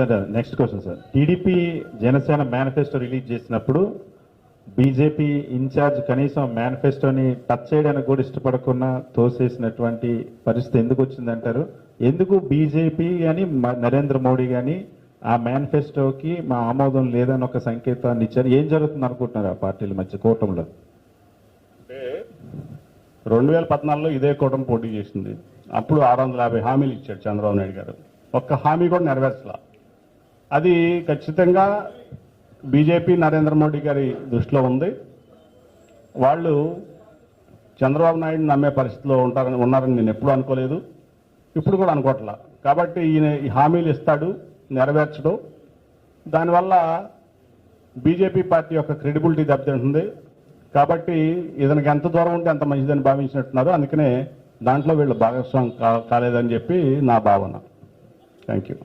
Sir next question sir TDP Janasena manifesto release చేసినప్పుడు BJP incharge కనీసం మేనిఫెస్టోని touch చేయడానికి కూడా ఇష్టపడకుండా తోసేసినటువంటి పరిస్థితి ఎందుకు వచ్చిందంటారు? ఎందుకు బీజేపీ కానీ నరేంద్ర మోడీ కానీ ఆ మేనిఫెస్టోకి మా ఆమోదం లేదని ఒక సంకేతాన్ని ఇచ్చారు? ఏం జరుగుతుంది అనుకుంటున్నారు ఆ పార్టీల మధ్య కూటమిలో? అంటే రెండు వేల పద్నాలుగులో ఇదే కూటమి పోటీ చేసింది. అప్పుడు ఆరు వందల యాభై హామీలు ఇచ్చాడు చంద్రబాబు నాయుడు గారు. ఒక్క హామీ కూడా నెరవేర్చలా. అది ఖచ్చితంగా బీజేపీ నరేంద్ర మోడీ గారి దృష్టిలో ఉంది. వాళ్ళు చంద్రబాబు నాయుడు నమ్మే పరిస్థితిలో ఉంటారని ఉన్నారని నేను ఎప్పుడూ అనుకోలేదు. ఇప్పుడు కూడా అనుకోవట్లా కాబట్టి ఈయన ఈ హామీలు ఇస్తాడు నెరవేర్చడు. దానివల్ల బీజేపీ పార్టీ యొక్క క్రెడిబిలిటీ దెబ్బతింటుంది. కాబట్టి ఇతనికి ఎంత దూరం ఉంటే అంత మంచిదని భావించినట్టున్నారు. అందుకనే దాంట్లో వీళ్ళు భాగస్వామి కా- కాలేదని చెప్పి నా భావన. Thank you